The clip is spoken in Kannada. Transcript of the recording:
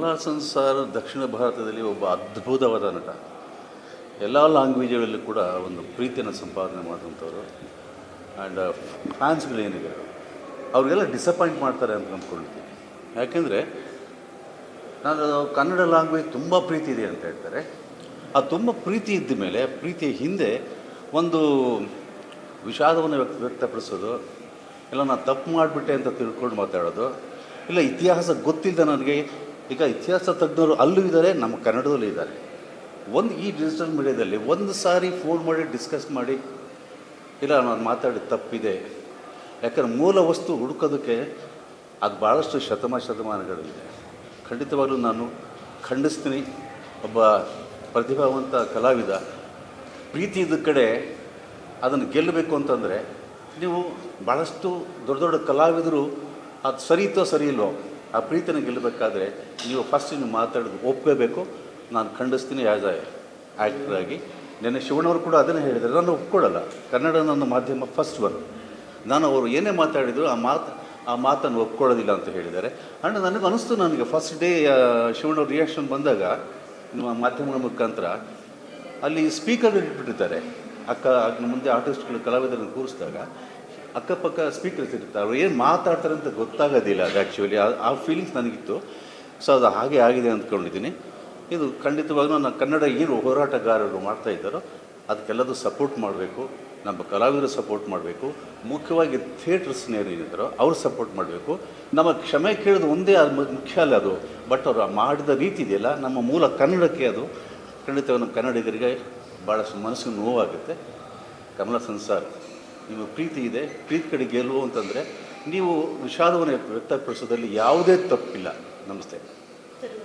ಕಮಲಾಸನ್ ಸರ್ ದಕ್ಷಿಣ ಭಾರತದಲ್ಲಿ ಒಬ್ಬ ಅದ್ಭುತವಾದ ನಟ. ಎಲ್ಲ ಲ್ಯಾಂಗ್ವೇಜ್ಗಳಲ್ಲೂ ಕೂಡ ಒಂದು ಪ್ರೀತಿಯನ್ನು ಸಂಪಾದನೆ ಮಾಡಿದಂಥವ್ರು ಆ್ಯಂಡ್ ಫ್ಯಾನ್ಸ್ಗಳೇನಿದೆ ಅವ್ರಿಗೆಲ್ಲ ಡಿಸಪಾಯಿಂಟ್ ಮಾಡ್ತಾರೆ ಅಂತ ಅಂದ್ಕೊಳ್ತೀನಿ ಯಾಕೆಂದರೆ, ನಾನು ಕನ್ನಡ ಲ್ಯಾಂಗ್ವೇಜ್ ತುಂಬ ಪ್ರೀತಿ ಇದೆ ಅಂತ ಹೇಳ್ತಾರೆ. ಆ ತುಂಬ ಪ್ರೀತಿ ಇದ್ದ ಮೇಲೆ, ಪ್ರೀತಿಯ ಹಿಂದೆ ಒಂದು ವಿಷಾದವನ್ನು ವ್ಯಕ್ತ, ವ್ಯಕ್ತಪಡಿಸೋದು, ಇಲ್ಲ ನಾನು ತಪ್ಪು ಮಾಡಿಬಿಟ್ಟೆ ಅಂತ ತಿಳ್ಕೊಂಡು ಮಾತಾಡೋದು, ಇಲ್ಲ ಇತಿಹಾಸ ಗೊತ್ತಿಲ್ಲದೆ ನನಗೆ ಈಗ ಇತಿಹಾಸ ತಜ್ಞರು ಅಲ್ಲೂ ಇದ್ದಾರೆ, ನಮ್ಮ ಕನ್ನಡದಲ್ಲೂ ಇದ್ದಾರೆ. ಒಂದು ಈ ಡಿಜಿಟಲ್ ಮೀಡಿಯಾದಲ್ಲಿ ಒಂದು ಸಾರಿ ಫೋನ್ ಮಾಡಿ ಡಿಸ್ಕಸ್ ಮಾಡಿ, ಇಲ್ಲ, ನಾನು ಮಾತಾಡಿದ ತಪ್ಪಿದೆ. ಯಾಕಂದ್ರೆ ಮೂಲ ವಸ್ತು ಹುಡುಕೋದಕ್ಕೆ ಅದು ಭಾಳಷ್ಟು ಶತಮಾನ ಶತಮಾನಗಳಿದೆ. ಖಂಡಿತವಾಗ್ಲೂ ನಾನು ಖಂಡಿಸ್ತೀನಿ. ಒಬ್ಬ ಪ್ರತಿಭಾವಂತ ಕಲಾವಿದ, ಪ್ರೀತಿ ಇದ್ದ ಕಡೆ ಅದನ್ನು ಗೆಲ್ಲಬೇಕು ಅಂತಂದರೆ ನೀವು ಭಾಳಷ್ಟು ದೊಡ್ಡ ದೊಡ್ಡ ಕಲಾವಿದರು, ಅದು ಸರಿತೋ ಸರಿ ಇಲ್ವೋ ಆ ಪ್ರೀತಿನ ಗೆಲ್ಲಬೇಕಾದ್ರೆ ನೀವು ಫಸ್ಟ್ ನೀವು ಮಾತಾಡೋದು ಒಪ್ಕೋಬೇಕು. ನಾನು ಖಂಡಿಸ್ತೀನಿ ಆ್ಯಸ್ ಆ್ಯಕ್ಟರ್ ಆ್ಯಕ್ಟ್ರಾಗಿ ನೆನ್ನೆ ಶಿವಣ್ಣವರು ಕೂಡ ಅದನ್ನೇ ಹೇಳಿದ್ದಾರೆ ನಾನು ಒಪ್ಕೊಳ್ಳಲ್ಲ. ಕನ್ನಡ ನನ್ನ ಮಾಧ್ಯಮ ಫಸ್ಟ್ ಒನ್ ನಾನು ಅವರು ಏನೇ ಮಾತಾಡಿದ್ರು ಆ ಮಾತು, ಆ ಮಾತನ್ನು ಒಪ್ಕೊಳ್ಳೋದಿಲ್ಲ ಅಂತ ಹೇಳಿದ್ದಾರೆ. ಆ್ಯಂಡ್ ನನಗೆ ಅನಿಸ್ತು ನನಗೆ ಫಸ್ಟ್ ಡೇ ಶಿವಣ್ಣವ್ರ ರಿಯಾಕ್ಷನ್ ಬಂದಾಗ ನಿಮ್ಮ ಮಾಧ್ಯಮಗಳ ಮುಖಾಂತರ ಅಲ್ಲಿ ಸ್ಪೀಕರ್ ಇಟ್ಬಿಟ್ಟಿರ್ತಾರೆ ಅಕ್ಕ ಮುಂದೆ ಆರ್ಟಿಸ್ಟ್ಗಳು ಕಲಾವಿದರನ್ನು ಕೂರಿಸಿದಾಗ. ಅಕ್ಕಪಕ್ಕ ಸ್ಪೀಕರ್ಸ್ ಇರ್ತಾರೆ. ಅವ್ರು ಏನು ಮಾತಾಡ್ತಾರೆ ಅಂತ ಗೊತ್ತಾಗೋದಿಲ್ಲ ಅದು ಆ್ಯಕ್ಚುಲಿ ಆ ಫೀಲಿಂಗ್ಸ್ ನನಗಿತ್ತು. ಸೊ ಅದು ಹಾಗೆ ಆಗಿದೆ ಅಂದ್ಕೊಂಡಿದ್ದೀನಿ. ಇದು ಖಂಡಿತವಾಗ್ಲೂ ನಾನು ಕನ್ನಡ ಏನು ಹೋರಾಟಗಾರರು ಮಾಡ್ತಾ ಇದ್ದಾರೋ, ಅದಕ್ಕೆಲ್ಲದೂ ಸಪೋರ್ಟ್ ಮಾಡಬೇಕು. ನಮ್ಮ ಕಲಾವಿದರು ಸಪೋರ್ಟ್ ಮಾಡಬೇಕು. ಮುಖ್ಯವಾಗಿ ಥಿಯೇಟರ್ಸ್ ಏನಿದ್ದಾರೋ ಅವ್ರು ಸಪೋರ್ಟ್ ಮಾಡಬೇಕು. ನಮ್ಮ ಕ್ಷಮೆ ಕೇಳೋದು ಒಂದೇ ಅದು ಮುಖ್ಯ ಅಲ್ಲ ಅದು. ಬಟ್ ಅವರು ಮಾಡಿದ ರೀತಿ ಇದೆಯಲ್ಲ, ನಮ್ಮ ಮೂಲ ಕನ್ನಡಕ್ಕೆ ಅದು. ಖಂಡಿತವಾಗಿ ನಮ್ಮ ಕನ್ನಡಿಗರಿಗೆ ಭಾಳಷ್ಟು ಮನಸ್ಸಿಗೆ ನೋವಾಗುತ್ತೆ. ಕಮಲ ಸಂಸಾರ್ ನಿಮ್ಮ ಪ್ರೀತಿ ಇದೆ ಪ್ರೀತಿ ಕಡೆ ಗೆಲುವು ಅಂತಂದರೆ ನೀವು ವಿಷಾದವನ್ನು ವ್ಯಕ್ತಪಡಿಸೋದ್ರಲ್ಲಿ ಯಾವುದೇ ತಪ್ಪಿಲ್ಲ. ನಮಸ್ತೆ.